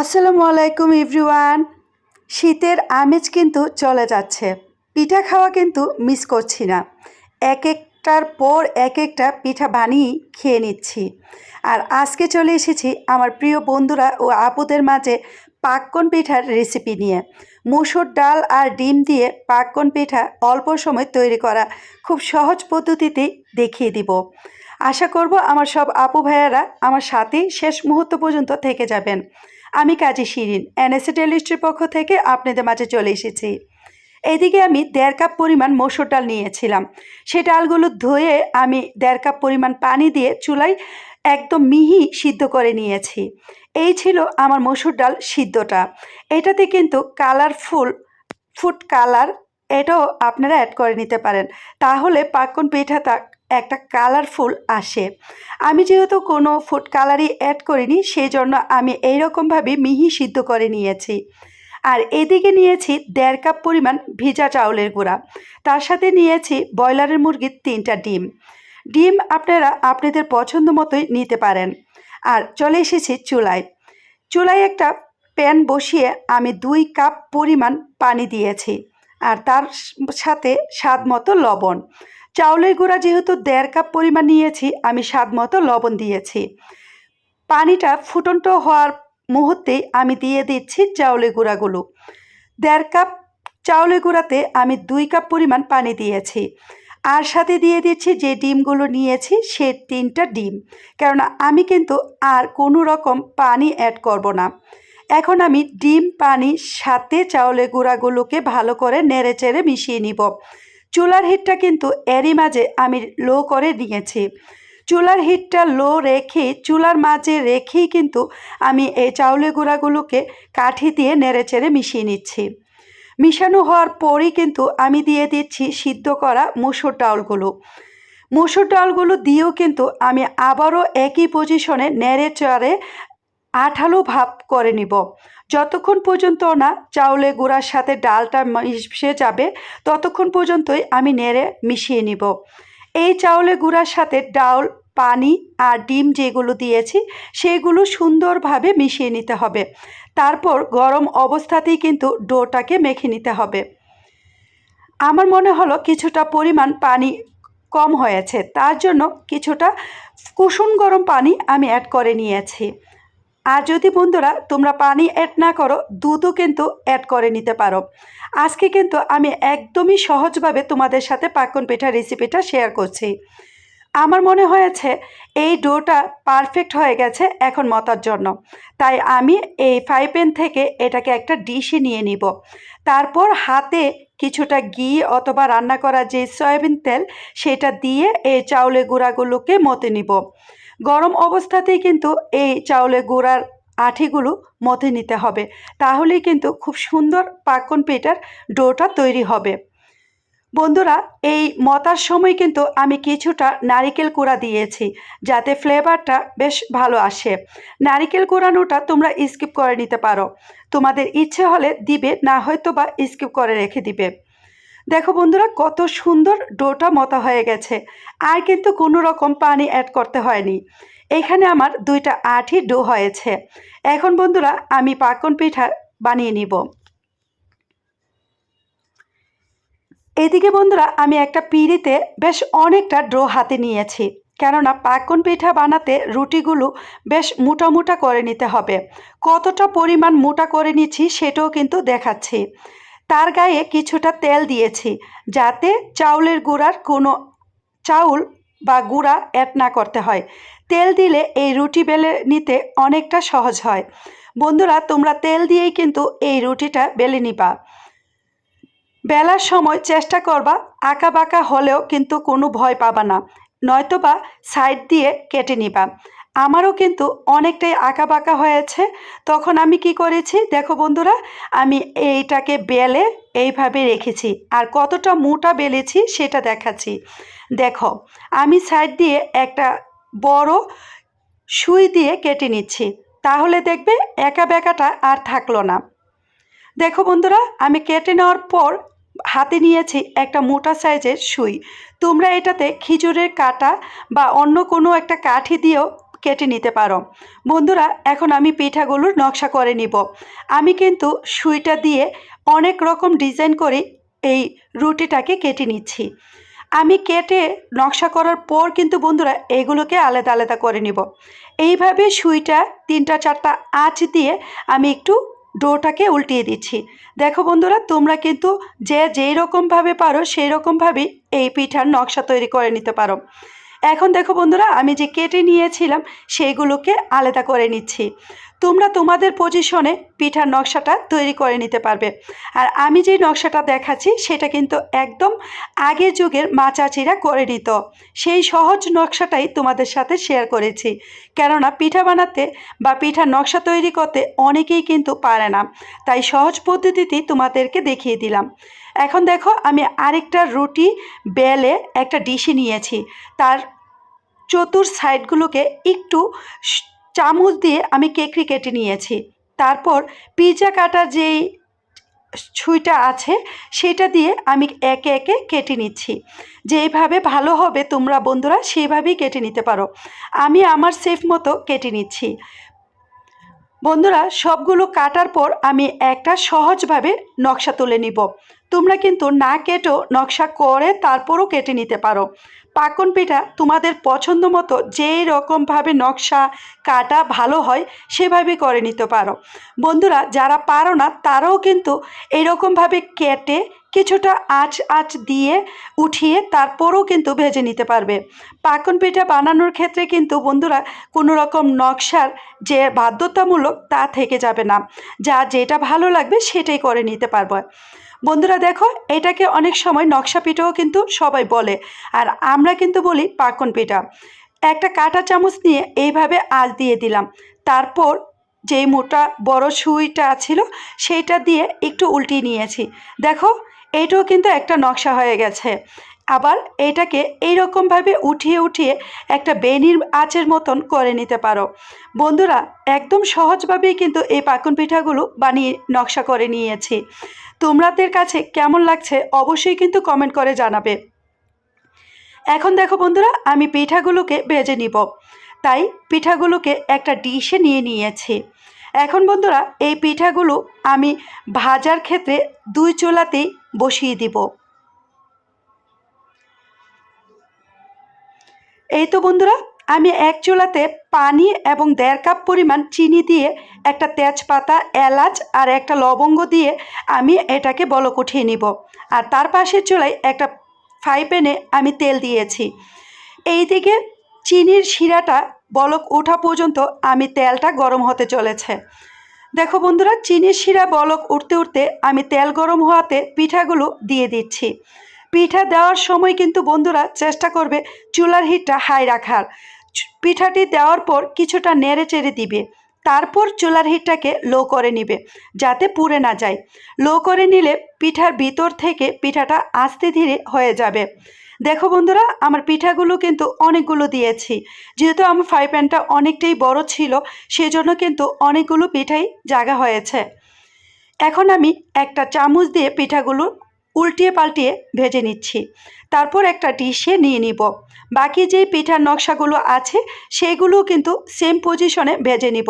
আসসালামু আলাইকুম, এভরিওয়ান। শীতের আমেজ কিন্তু চলে যাচ্ছে। পিঠা খাওয়া কিন্তু মিস করছি না। এক একটার পর এক একটা পিঠা বানিয়ে খেয়ে নিচ্ছি। আর আজকে চলে এসেছি আমার প্রিয় বন্ধুরা ও আপুদের মাঝে পাক্কন পিঠার রেসিপি নিয়ে। মুসুর ডাল আর ডিম দিয়ে পাক্কন পিঠা অল্প সময় তৈরি করা খুব সহজ পদ্ধতিতে দেখিয়ে দিব। আশা করব আমার সব আপু ভাইয়ারা আমার সাথেই শেষ মুহূর্ত পর্যন্ত থেকে যাবেন। আমি কাজী শিরিন এনএসএ টেলিস্ট্রির পক্ষ থেকে আপনাদের মাঝে চলে এসেছি। এদিকে আমি দেড় কাপ পরিমাণ মসুর ডাল নিয়েছিলাম। সেই ডালগুলো ধুয়ে আমি দেড় কাপ পরিমাণ পানি দিয়ে চুলায় একদম মিহি সিদ্ধ করে নিয়েছি। এই ছিল আমার মসুর ডাল সিদ্ধটা। এটাতে কিন্তু কালারফুল ফুড কালার এটাও আপনারা অ্যাড করে নিতে পারেন। তাহলে পাক্কন পিঠাটা একটা কালারফুল আসে। আমি যেহেতু কোনো ফুড কালারই অ্যাড করিনি সেই জন্য আমি এইরকমভাবে মিহি সিদ্ধ করে নিয়েছি। আর এদিকে নিয়েছি দেড় কাপ পরিমাণ ভিজা চাউলের গুঁড়া। তার সাথে নিয়েছি ব্রয়লারের মুরগির তিনটা ডিম। ডিম আপনারা আপনাদের পছন্দ মতোই নিতে পারেন। আর চলে এসেছি চুলায়। চুলায় একটা প্যান বসিয়ে আমি দুই কাপ পরিমাণ পানি দিয়েছি। আর তার সাথে স্বাদ মতো লবণ। চাউলের গুঁড়া যেহেতু দেড় কাপ পরিমাণ নিয়েছি, আমি স্বাদ মতো লবণ দিয়েছি। পানিটা ফুটন্ত হওয়ার মুহূর্তেই আমি দিয়ে দিচ্ছি চাউলের গুঁড়াগুলো। দেড় কাপ চাউলের গুঁড়াতে আমি দুই কাপ পরিমাণ পানি দিয়েছি। আর সাথে দিয়ে দিচ্ছি যে ডিমগুলো নিয়েছি, সে তিনটা ডিম। কেননা আমি কিন্তু আর কোনো রকম পানি অ্যাড করব না। এখন আমি ডিম পানির সাথে চাউলের গুঁড়াগুলোকে ভালো করে নেড়ে চেড়ে মিশিয়ে নিব। চুলার হিটটা কিন্তু এরই মাঝে আমি লো করে নিয়েছি চুলার হিটটা লো রেখে, চুলার মাঝে রেখেই কিন্তু আমি এই চাউলে গুঁড়াগুলোকে কাঠি দিয়ে নেড়ে চেড়ে মিশিয়ে নিচ্ছি। মিশানো হওয়ার পরই কিন্তু আমি দিয়ে দিচ্ছি সিদ্ধ করা মুসুর ডালগুলো। মুসুর ডালগুলো দিয়েও কিন্তু আমি আবারও একই পজিশনে নেড়ে চড়ে আঠালো ভাব করে নিব। যতক্ষণ পর্যন্ত না চাউলে গুঁড়ার সাথে ডালটা মিশে যাবে, ততক্ষণ পর্যন্তই আমি নেড়ে মিশিয়ে নিব। এই চাউলে গুঁড়ার সাথে ডাল, পানি আর ডিম যেগুলো দিয়েছি, সেগুলো সুন্দরভাবে মিশিয়ে নিতে হবে। তারপর গরম অবস্থাতেই কিন্তু ডোটাকে মেখে নিতে হবে। আমার মনে হলো কিছুটা পরিমাণ পানি কম হয়েছে, তার জন্য কিছুটা কুসুম গরম পানি আমি অ্যাড করে নিয়েছি। আর যদি বন্ধুরা তোমরা পানি অ্যাড না করো, দুধও কিন্তু অ্যাড করে নিতে পারো। আজকে কিন্তু আমি একদমই সহজভাবে তোমাদের সাথে পাকন পিঠা রেসিপিটা শেয়ার করছি। আমার মনে হয়েছে এই ডোটা পারফেক্ট হয়ে গেছে এখন মতার জন্য। তাই আমি এই ফ্রাই প্যান থেকে এটাকে একটা ডিশে নিয়ে নিব। তারপর হাতে কিছুটা ঘি অথবা রান্না করা যে সয়াবিন তেল, সেটা দিয়ে এই চাউলের গুঁড়াগুলোকে মতে নিব। গরম অবস্থাতেই কিন্তু এই চাউলের গুঁড়ার আঠিগুলো মথে নিতে হবে। তাহলেই কিন্তু খুব সুন্দর পাকন পেটার ডোটা তৈরি হবে। বন্ধুরা, এই মতার সময় কিন্তু আমি কিছুটা নারিকেল কুড়া দিয়েছি, যাতে ফ্লেভারটা বেশ ভালো আসে। নারিকেল কুড়ানোটা তোমরা স্কিপ করে নিতে পারো। তোমাদের ইচ্ছে হলে দিবে, না হয়তো বা স্কিপ করে রেখে দিবে। দেখো বন্ধুরা, কত সুন্দর ডোটা মতা হয়ে গেছে। আর কিন্তু কোনো রকম পানি অ্যাড করতে হয়নি। এখানে আমার দুইটা আঠি ডো হয়েছে। এখন বন্ধুরা, আমি পাকন পিঠা বানিয়ে নিব। এদিকে বন্ধুরা, আমি একটা পিড়িতে বেশ অনেকটা ড্রো হাতে নিয়েছি। কেননা পাকন পিঠা বানাতে রুটিগুলো বেশ মোটা মোটা করে নিতে হবে। কতটা পরিমাণ মোটা করে নিচ্ছি সেটাও কিন্তু দেখাচ্ছি। তার গায়ে কিছুটা তেল দিয়েছি, যাতে চাউলের গুঁড়ার কোনো চাউল বা গুঁড়া অ্যাড না করতে হয়। তেল দিলে এই রুটি বেলে নিতে অনেকটা সহজ হয়। বন্ধুরা, তোমরা তেল দিয়েই কিন্তু এই রুটিটা বেলে নিবা। বেলার সময় চেষ্টা করবা আঁকা বাঁকা হলেও কিন্তু কোনো ভয় পাবা না। নয়তোবা সাইড দিয়ে কেটে নিবা। আমারও কিন্তু অনেকটাই আঁকা বাঁকা হয়েছে। তখন আমি কি করেছি, দেখো বন্ধুরা, আমি এইটাকে বেলে এইভাবে রেখেছি আর কতটা মোটা বেলেছি সেটা দেখাচ্ছি। দেখো, আমি সাইড দিয়ে একটা বড় সুই দিয়ে কেটে নিচ্ছি। তাহলে দেখবে একা বেঁকাটা আর থাকল না। দেখো বন্ধুরা, আমি কেটে নেওয়ার পর হাতে নিয়েছি একটা মোটা সাইজের সুই। তোমরা এটাতে খিচুড়ের কাটা বা অন্য কোনো একটা কাঠি দিয়েও কেটে নিতে পারো। বন্ধুরা, এখন আমি পিঠাগুলোর নকশা করে নিব। আমি কিন্তু সুইটা দিয়ে অনেক রকম ডিজাইন করে এই রুটিটাকে কেটে নিচ্ছি। আমি কেটে নকশা করার পর কিন্তু বন্ধুরা, এগুলোকে আলাদা আলাদা করে নিব। এইভাবে সুইটা তিনটা, চারটা আঁচ দিয়ে আমি একটু ডোটাকে উল্টিয়ে দিচ্ছি। দেখো বন্ধুরা, তোমরা কিন্তু যে যেই রকমভাবে পারো, সেই রকমভাবেই এই পিঠার নকশা তৈরি করে নিতে পারো। এখন দেখো বন্ধুরা, আমি যে কেটে নিয়েছিলাম, সেইগুলোকে আলাদা করে নিচ্ছি। তোমরা তোমাদের পজিশনে পিঠার নকশাটা তৈরি করে নিতে পারবে। আর আমি যে নকশাটা দেখাচ্ছি, সেটা কিন্তু একদম আগের যুগের মাচাচিরা করে নিত। সেই সহজ নকশাটাই তোমাদের সাথে শেয়ার করেছি। কেননা পিঠা বানাতে বা পিঠার নকশা তৈরি করতে অনেকেই কিন্তু পারে না। তাই সহজ পদ্ধতিতেই তোমাদেরকে দেখিয়ে দিলাম। এখন দেখো আমি আরেকটা রুটি বেলে একটা ডিশে নিয়েছি। তার চতুর সাইডগুলোকে একটু চামচ দিয়ে আমি কেকড়ি কেটে নিয়েছি। তারপর পিৎজা কাটার যেই ছুঁইটা আছে, সেটা দিয়ে আমি একে একে কেটে নিচ্ছি। যেইভাবে ভালো হবে তোমরা বন্ধুরা সেইভাবেই কেটে নিতে পারো। আমি আমার সেফ মতো কেটে নিচ্ছি। বন্ধুরা, সবগুলো কাটার পর আমি একটা সহজভাবে নকশা তুলে নিব। তোমরা কিন্তু না কেটেও নকশা করে তারপরও কেটে নিতে পারো। পাকন পিঠা তোমাদের পছন্দ মতো যেই রকমভাবে নকশা কাটা ভালো হয়, সেভাবে করে নিতে পারো। বন্ধুরা, যারা পারো না, তারাও কিন্তু এইরকমভাবে কেটে কিছুটা আঁচ আঁচ দিয়ে উঠিয়ে তারপরও কিন্তু ভেজে নিতে পারবে। পাকন পিঠা বানানোর ক্ষেত্রে কিন্তু বন্ধুরা কোনো রকম নকশার যে বাধ্যতামূলক তা থেকে যাবে না। যা যেটা ভালো লাগবে সেটাই করে নিতে পারব। বন্ধুরা দেখো, এটাকে অনেক সময় নকশা পিঠাও কিন্তু সবাই বলে। আর আমরা কিন্তু বলি পাকন পিঠা। একটা কাঁটা চামচ নিয়ে এইভাবে আঁচ দিয়ে দিলাম। তারপর যেই মোটা বড় সুইটা ছিল, সেইটা দিয়ে একটু উল্টিয়ে নিয়েছি। দেখো এইটাও কিন্তু একটা নকশা হয়ে গেছে। আবার এটাকে এইরকমভাবে উঠিয়ে উঠিয়ে একটা বেনির আঁচের মতন করে নিতে পারো। বন্ধুরা, একদম সহজভাবেই কিন্তু এই পাকন পিঠাগুলো বানিয়ে নকশা করে নিয়েছি। তোমাদের কাছে কেমন লাগছে অবশ্যই কিন্তু কমেন্ট করে জানাবে। এখন দেখো বন্ধুরা, আমি পিঠাগুলোকে ভেজে নিব। তাই পিঠাগুলোকে একটা ডিশে নিয়ে নিয়েছি। এখন বন্ধুরা, এই পিঠাগুলো আমি ভাজার ক্ষেত্রে দুই চুলাতেই বসিয়ে দিব। এই তো বন্ধুরা, আমি এক চুলাতে পানি এবং দেড় কাপ পরিমাণ চিনি দিয়ে একটা তেজপাতা, এলাচ আর একটা লবঙ্গ দিয়ে আমি এটাকে বলক উঠিয়ে নিব। আর তার পাশের চুলায় একটা ফ্রাই প্যানে আমি তেল দিয়েছি। এই দিকে চিনির শিরাটা বলক ওঠা পর্যন্ত আমি তেলটা গরম হতে চলেছে। দেখো বন্ধুরা, চিনির শিরা বলক উঠতে উঠতে আমি তেল গরম হওয়াতে পিঠাগুলো দিয়ে দিচ্ছি। পিঠা দেওয়ার সময় কিন্তু বন্ধুরা চেষ্টা করবে চুলার হিটটা হাই রাখার। পিঠাটি দেওয়ার পর কিছুটা নেড়ে চেড়ে দিবে। তারপর চুলার হিটটাকে লো করে নিবে, যাতে পুড়ে না যায়। লো করে নিলে পিঠার ভিতর থেকে পিঠাটা আস্তে ধীরে হয়ে যাবে। দেখো বন্ধুরা, আমার পিঠাগুলো কিন্তু অনেকগুলো দিয়েছি। যেহেতু আমার ফ্রাই প্যানটা অনেকটাই বড় ছিল, সেজন্য কিন্তু অনেকগুলো পিঠাই জাগা হয়েছে। এখন আমি একটা চামচ দিয়ে পিঠাগুলো উল্টিয়ে পাল্টিয়ে ভেজে নিচ্ছি। তারপর একটা ডিশে নিয়ে নিব। বাকি যেই পিঠার নকশাগুলো আছে সেগুলো কিন্তু সেম পজিশনে ভেজে নিব।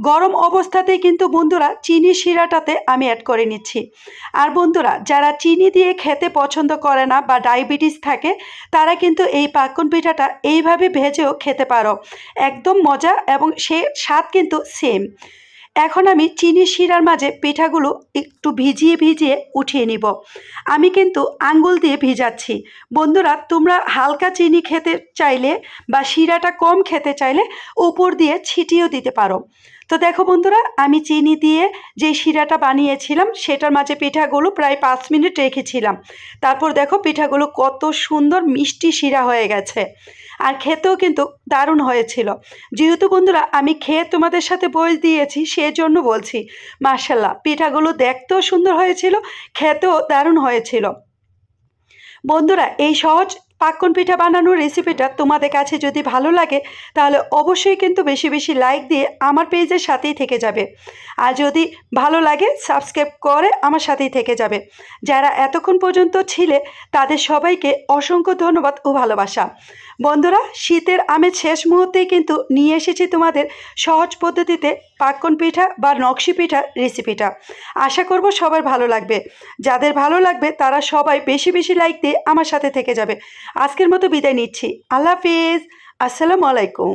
গরম অবস্থাতেই কিন্তু বন্ধুরা চিনি শিরাটাতে আমি অ্যাড করে নিচ্ছি। আর বন্ধুরা, যারা চিনি দিয়ে খেতে পছন্দ করে না বা ডায়াবেটিস থাকে, তারা কিন্তু এই পাকন পিঠাটা এইভাবে ভেজেও খেতে পারো। একদম মজা এবং সে স্বাদ কিন্তু সেম এখন আমি চিনি শিরার মাঝে পিঠাগুলো একটু ভিজিয়ে ভিজিয়ে উঠিয়ে নিব। আমি কিন্তু আঙ্গুল দিয়ে ভিজাচ্ছি। বন্ধুরা, তোমরা হালকা চিনি খেতে চাইলে বা শিরাটা কম খেতে চাইলে উপর দিয়ে ছিটিয়েও দিতে পারো। তো দেখো বন্ধুরা, আমি চিনি দিয়ে যে শিরাটা বানিয়েছিলাম, সেটার মাঝে পিঠাগুলো প্রায় পাঁচ মিনিট রেখেছিলাম। তারপর দেখো পিঠাগুলো কত সুন্দর মিষ্টি শিরা হয়ে গেছে। আর খেতেও কিন্তু দারুণ হয়েছিল। যেহেতু বন্ধুরা, আমি খেয়ে তোমাদের সাথে বয়স দিয়েছি, সেজন্য বলছি মার্শাল্লাহ পিঠাগুলো দেখতেও সুন্দর হয়েছিল, খেতেও দারুণ হয়েছিল। বন্ধুরা, এই সহজ পাক্কন পিঠা বানানোর রেসিপিটা তোমাদের কাছে যদি ভালো লাগে, তাহলে অবশ্যই কিন্তু বেশি বেশি লাইক দিয়ে আমার পেজের সাথেই থেকে যাবে। আর যদি ভালো লাগে সাবস্ক্রাইব করে আমার সাথেই থেকে যাবে। যারা এতক্ষণ পর্যন্ত ছিলে, তাদের সবাইকে অসংখ্য ধন্যবাদ ও ভালোবাসা। বন্ধুরা, শীতের আমেজ শেষ মুহূর্তেই কিন্তু নিয়ে এসেছি তোমাদের সহজ পদ্ধতিতে পাক্কন পিঠা বা নকশি পিঠা রেসিপিটা। আশা করব সবার ভালো লাগবে। যাদের ভালো লাগবে, তারা সবাই বেশি বেশি লাইক দিয়ে আমার সাথে থেকে যাবে। আজকের মতো বিদায় নিচ্ছি। আল্লাহ হাফিজ। আসসালামু আলাইকুম।